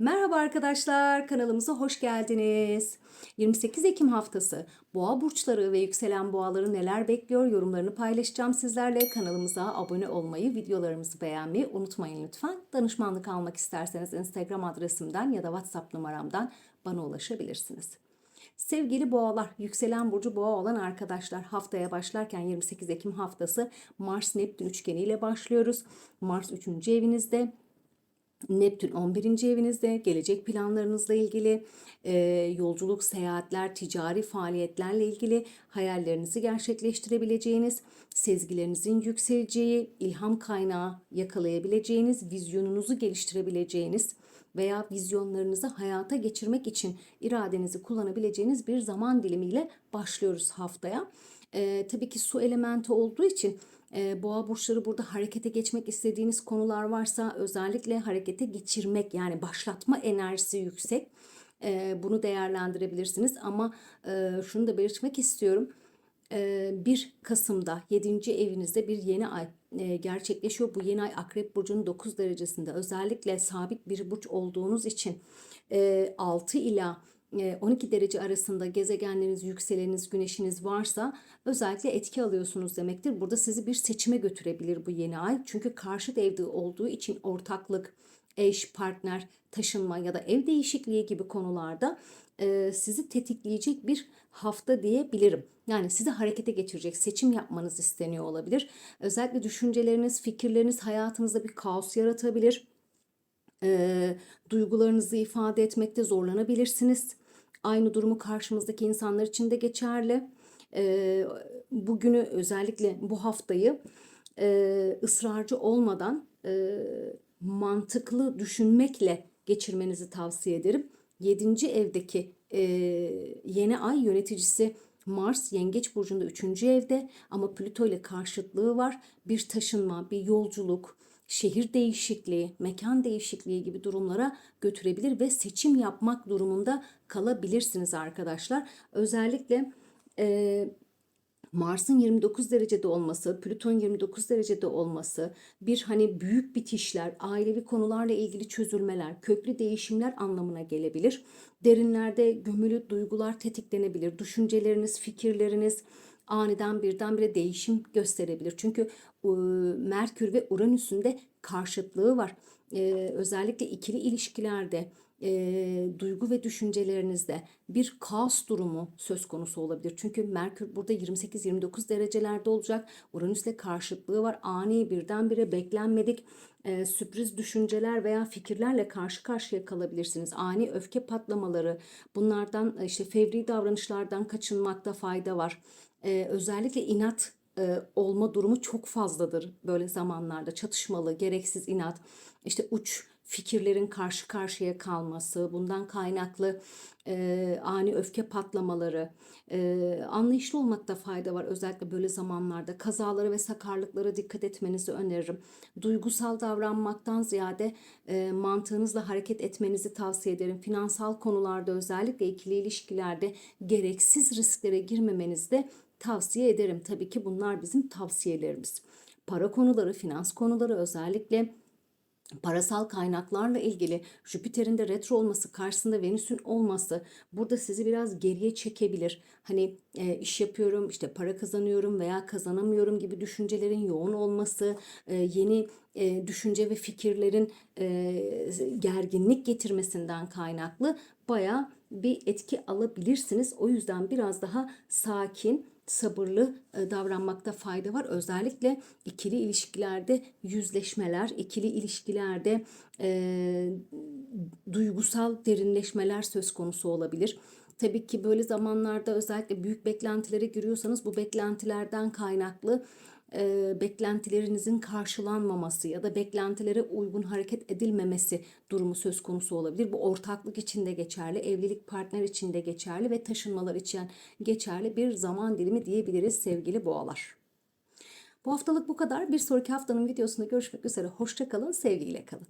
Merhaba arkadaşlar, kanalımıza hoş geldiniz. 28 Ekim haftası boğa burçları ve yükselen boğaları neler bekliyor yorumlarını paylaşacağım sizlerle. Kanalımıza abone olmayı, videolarımızı beğenmeyi unutmayın lütfen. Danışmanlık almak isterseniz Instagram adresimden ya da WhatsApp numaramdan bana ulaşabilirsiniz. Sevgili boğalar, yükselen burcu boğa olan arkadaşlar haftaya başlarken 28 Ekim haftası Mars Neptün üçgeni ile başlıyoruz. Mars 3. evinizde, Neptün 11. evinizde gelecek planlarınızla ilgili e, yolculuk, seyahatler, ticari faaliyetlerle ilgili hayallerinizi gerçekleştirebileceğiniz, sezgilerinizin yükseleceği, ilham kaynağı yakalayabileceğiniz, vizyonunuzu geliştirebileceğiniz veya vizyonlarınızı hayata geçirmek için iradenizi kullanabileceğiniz bir zaman dilimiyle başlıyoruz haftaya. E, tabii ki su elementi olduğu için e, boğa burçları burada harekete geçmek istediğiniz konular varsa özellikle harekete geçirmek yani başlatma enerjisi yüksek. E, bunu değerlendirebilirsiniz ama e, şunu da belirtmek istiyorum. 1 Kasım'da 7. evinizde bir yeni ay gerçekleşiyor. Bu yeni ay Akrep Burcu'nun 9 derecesinde özellikle sabit bir burç olduğunuz için 6 ila 12 derece arasında gezegenleriniz, yükseleniniz, güneşiniz varsa özellikle etki alıyorsunuz demektir. Burada sizi bir seçime götürebilir bu yeni ay. Çünkü karşıt evde olduğu için ortaklık, eş, partner, taşınma ya da ev değişikliği gibi konularda sizi tetikleyecek bir hafta diyebilirim. Yani sizi harekete geçirecek, seçim yapmanız isteniyor olabilir. Özellikle düşünceleriniz, fikirleriniz hayatınızda bir kaos yaratabilir e, duygularınızı ifade etmekte zorlanabilirsiniz. Aynı durumu karşımızdaki insanlar için de geçerli. E, bugünü özellikle bu haftayı e, ısrarcı olmadan e, mantıklı düşünmekle geçirmenizi tavsiye ederim. 7. evdeki e, yeni ay yöneticisi Mars Yengeç burcunda 3. evde ama Plüto ile karşıtlığı var. Bir taşınma, bir yolculuk, şehir değişikliği, mekan değişikliği gibi durumlara götürebilir ve seçim yapmak durumunda kalabilirsiniz arkadaşlar. Özellikle e, Mars'ın 29 derecede olması, Plüton 29 derecede olması, bir hani büyük bitişler, ailevi konularla ilgili çözülmeler, köklü değişimler anlamına gelebilir. Derinlerde gömülü duygular tetiklenebilir. Düşünceleriniz, fikirleriniz, aniden birdenbire değişim gösterebilir. Çünkü e, Merkür ve Uranüs'ün de karşıtlığı var. E, özellikle ikili ilişkilerde e, duygu ve düşüncelerinizde bir kaos durumu söz konusu olabilir. Çünkü Merkür burada 28-29 derecelerde olacak. Uranüs'le karşıtlığı var. Ani birdenbire beklenmedik e, sürpriz düşünceler veya fikirlerle karşı karşıya kalabilirsiniz. Ani öfke patlamaları, bunlardan işte fevri davranışlardan kaçınmakta fayda var. E, özellikle inat olma durumu çok fazladır böyle zamanlarda. Çatışmalı, gereksiz inat, işte uç fikirlerin karşı karşıya kalması, bundan kaynaklı e, ani öfke patlamaları, e, anlayışlı olmakta fayda var. Özellikle böyle zamanlarda kazalara ve sakarlıklara dikkat etmenizi öneririm. Duygusal davranmaktan ziyade e, mantığınızla hareket etmenizi tavsiye ederim. Finansal konularda özellikle ikili ilişkilerde gereksiz risklere girmemenizi de tavsiye ederim. Tabii ki bunlar bizim tavsiyelerimiz. Para konuları, finans konuları özellikle parasal kaynaklarla ilgili Jüpiter'in de retro olması karşısında Venüs'ün olması burada sizi biraz geriye çekebilir. Hani e, iş yapıyorum işte para kazanıyorum veya kazanamıyorum gibi düşüncelerin yoğun olması e, yeni e, düşünce ve fikirlerin e, gerginlik getirmesinden kaynaklı baya bir etki alabilirsiniz. O yüzden biraz daha sakin sabırlı e, davranmakta fayda var. Özellikle ikili ilişkilerde yüzleşmeler, ikili ilişkilerde e, duygusal derinleşmeler söz konusu olabilir. Tabii ki böyle zamanlarda özellikle büyük beklentilere giriyorsanız bu beklentilerden kaynaklı e, beklentilerinizin karşılanmaması ya da beklentilere uygun hareket edilmemesi durumu söz konusu olabilir. Bu ortaklık için de geçerli, evlilik partner için de geçerli ve taşınmalar için geçerli bir zaman dilimi diyebiliriz sevgili boğalar. Bu haftalık bu kadar. Bir sonraki haftanın videosunda görüşmek üzere. Hoşçakalın, sevgiyle kalın.